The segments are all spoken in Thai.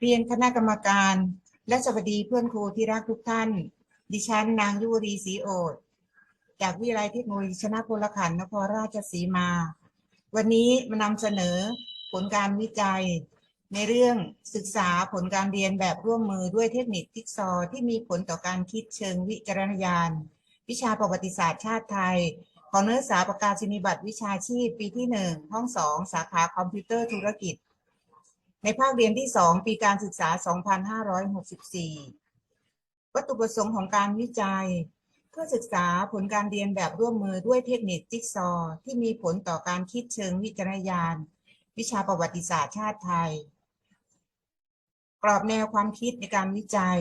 เรียนคณะกรรมการ และสวัสดีเพื่อนครูที่รักทุกท่าน ดิฉันนางยุวรีศรีโอดจากวิทยาลัยเทคโนโลยีชนะพลขันธ์นครราชสีมา วันนี้มานำเสนอผลการวิจัย ในเรื่องศึกษาผลการเรียนแบบร่วมมือด้วยเทคนิคจิ๊กซอที่มีผลต่อการคิดเชิงวิจารณญาณ วิชาประวัติศาสตร์ชาติไทย ของนักศึกษาประกาศนียบัตรวิชาชีพปีที่หนึ่งห้องสองสาขาคอมพิวเตอร์ธุรกิจ ในภาคเรียนที่ 2 ปีการศึกษา 2564 วัตถุประสงค์ของการวิจัย เพื่อศึกษาผลการเรียนแบบร่วมมือด้วยเทคนิคจิ๊กซอว์ที่มีผลต่อการคิดเชิงวิจารณญาณ วิชาประวัติศาสตร์ชาติไทย กรอบแนวความคิดในการวิจัย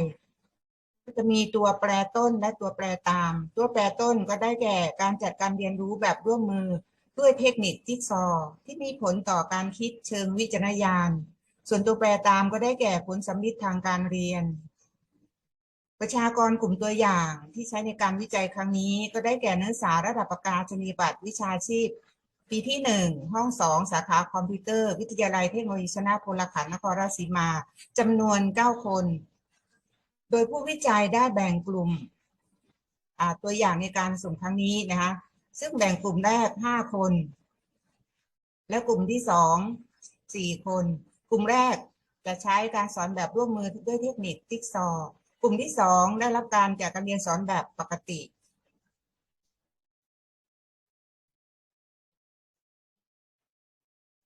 จะมีตัวแปรต้นและตัวแปรตาม ตัวแปรต้นก็ได้แก่การจัดการเรียนรู้แบบร่วมมือด้วยเทคนิคจิ๊กซอว์ที่มีผลต่อการคิดเชิงวิจารณญาณ ส่วนตัวแปรตามก็ได้แก่ผลสำลิดทางการเรียน ประชากรกลุ่มตัวอย่างที่ใช้ในการวิจัยครั้งนี้ ก็ได้แก่นักศึกษาระดับประกาศนียบัตรวิชาชีพ ปีที่หนึ่งห้องสองสาขาคอมพิวเตอร์ วิทยาลัยเทคโนโลยีชนะพลขันนครราชสีมาจำนวนเก้าคน โดยผู้วิจัยได้แบ่งกลุ่มตัวอย่างในการสุ่มครั้งนี้นะคะซึ่งแบ่งกลุ่มแรกห้าคน และกลุ่มที่สองสี่คน กลุ่มแรกจะใช้การสอนแบบร่วมมือด้วยเทคนิคจิ๊กซอว์กลุ่มที่สองได้รับการจากการเรียนสอนแบบปกติ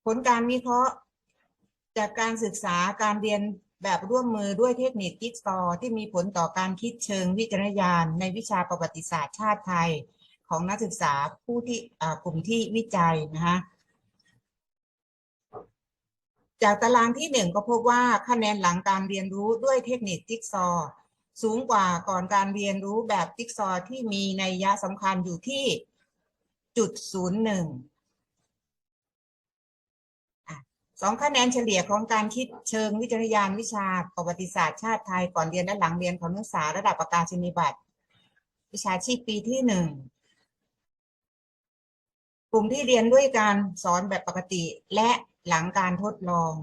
ผลการวิเคราะห์จากการศึกษาการเรียนแบบร่วมมือด้วยเทคนิคจิ๊กซอว์ที่มีผลต่อการคิดเชิงวิจารณญาณในวิชาประวัติศาสตร์ชาติไทย ของนักศึกษาผู้ที่กลุ่มที่วิจัยนะคะ จากตารางที่หนึ่งก็พบว่าคะแนนหลังการเรียนรู้ด้วยเทคนิคจิ๊กซอว์สูงกว่าก่อนการเรียนรู้แบบจิ๊กซอว์ที่มีนัยยะสำคัญอยู่ที่จุดศูนย์หนึ่งสองคะแนนเฉลี่ยของการคิดเชิงวิจารณญาณวิชาประวัติศาสตร์ชาติไทยก่อนเรียนและหลังเรียนของนักศึกษาระดับประกาศนียบัตรวิชาชีพปีที่หนึ่งกลุ่มที่เรียนด้วยการสอนแบบปกติ และ หลังการทดลอง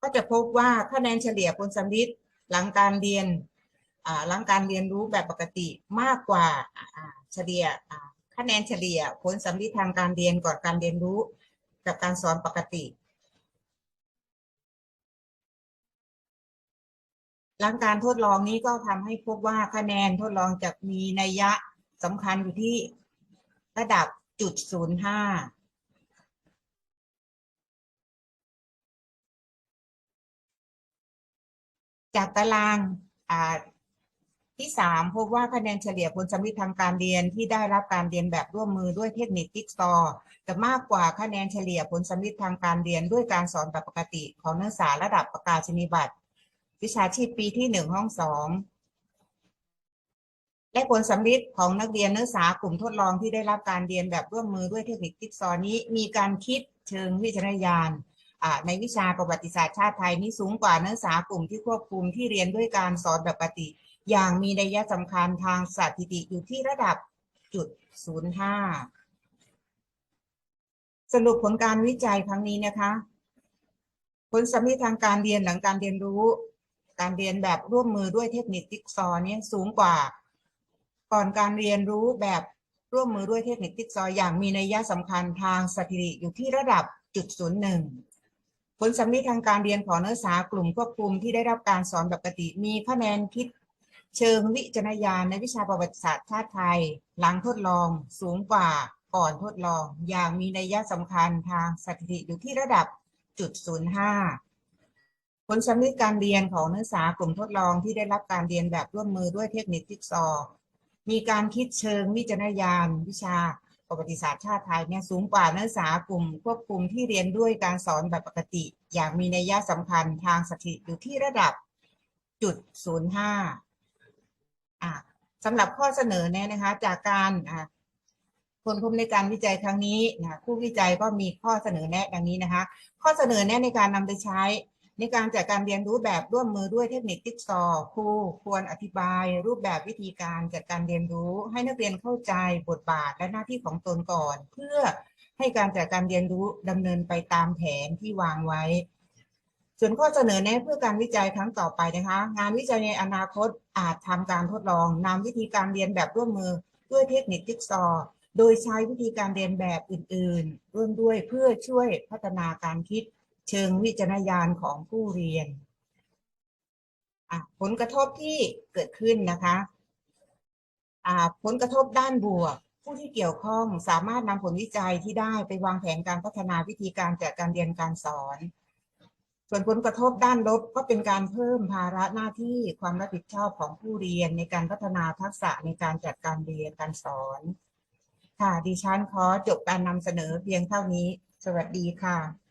ก็จะพบว่าคะแนนเฉลี่ยผลสำลิดหลังการเรียนหลังการเรียนรู้แบบปกติมากกว่าเฉลี่ยคะแนนเฉลี่ยผลสำลิดทางการเรียนก่อนการเรียนรู้กับการสอนปกติ หลังการทดลองนี้ก็ทำให้พบว่าคะแนนทดลองจะมีนัยยะสำคัญอยู่ที่ระดับจุดศูนย์ห้า จากตารางที่สามพบว่าคะแนนเฉลี่ยผลสำลิทางการเรียนที่ได้รับการเรียนแบบร่วมมือด้วยเทคนิคจิ๊กซอจะมากกว่าคะแนนเฉลี่ยผลสำลิทางการเรียนด้วยการสอนแบบปกติของนักศึกษาระดับประกาศนียบัตรวิชาชีพปีที่หนึ่งห้องสองและผลสำลิของนักเรียนนักศึกษากลุ่มทดลองที่ได้รับการเรียนแบบร่วมมือด้วยเทคนิคจิ๊กซอนี้มีการคิดเชิงวิจารณญาณ ในวิชาประวัติศาสตร์ชาติไทยนี้สูงกว่านักศึกษากลุ่มที่ควบคุมที่เรียนด้วยการสอนแบบปกติ อย่างมีนัยยะสำคัญทางสถิติอยู่ที่ระดับจุดศูนย์ห้าสรุปผลการวิจัยครั้งนี้นะคะผลสำลิทางการเรียนหลังการเรียนรู้ การเรียนแบบร่วมมือด้วยเทคนิคจิ๊กซอเนี่ยสูงกว่า ก่อนการเรียนรู้แบบร่วมมือด้วยเทคนิคจิ๊กซออย่างมีนัยยะสำคัญทางสถิติอยู่ที่ระดับจุดศูนย์หนึ่ง ผลสำลิดทางการเรียนของนักศึกษากลุ่มควบคุมที่ได้รับการสอนแบบปกติ มีคะแนนคิดเชิงวิจารณญาณในวิชาประวัติศาสตร์ชาติไทย หลังทดลองสูงกว่าก่อนทดลอง อย่างมีนัยยะสำคัญทางสถิติอยู่ที่ระดับจุดศูนย์ห้าผลสำลิดการเรียนของนักศึกษากลุ่มทดลองที่ได้รับการเรียนแบบร่วมมือด้วยเทคนิคจิ๊กซอว์มีการคิดเชิงวิจารณญาณวิชา ประวัติศาสตร์ชาติไทยเนี่ยสูงกว่านักศึกษากลุ่มควบคุมที่เรียนด้วยการสอนแบบปกติ อย่างมีนัยยะสำคัญทางสถิติอยู่ที่ระดับจุดศูนย์ห้าสำหรับข้อเสนอแนะนะคะ จากการคนพบในการวิจัยครั้งนี้นะผู้วิจัยก็มีข้อเสนอแนะดังนี้นะคะ ข้อเสนอแนะในการนำไปใช้ ในการจัดการเรียนรู้แบบร่วมมือด้วยเทคนิคจิ๊กซอว์ครูควรอธิบาย รูปแบบวิธีการจัดการเรียนรู้ ให้นักเรียนเข้าใจบทบาทและหน้าที่ของตนก่อน เพื่อให้การจัดการเรียนรู้ดำเนินไปตามแผนที่วางไว้ ส่วนข้อเสนอแนะเพื่อการวิจัยครั้งต่อไปนะคะ งานวิจัยในอนาคตอาจทำการทดลองนำวิธีการเรียนแบบร่วมมือด้วยเทคนิคจิ๊กซอว์โดยใช้วิธีการเรียนแบบอื่น ๆ ร่วมด้วยเพื่อช่วยพัฒนาการคิด เชิงวิจารณญาณของผู้เรียน ผลกระทบที่เกิดขึ้นนะคะผลกระทบด้านบวก ผู้ที่เกี่ยวข้องสามารถนำผลวิจัยที่ได้ไปวางแผนการพัฒนาวิธีการจัดการเรียนการสอน ส่วนผลกระทบด้านลบก็เป็นการเพิ่มภาระหน้าที่ความรับผิดชอบของผู้เรียนในการพัฒนาทักษะในการจัดการเรียนการสอน ค่ะดิฉันขอจบการนำเสนอเพียงเท่านี้ สวัสดีค่ะ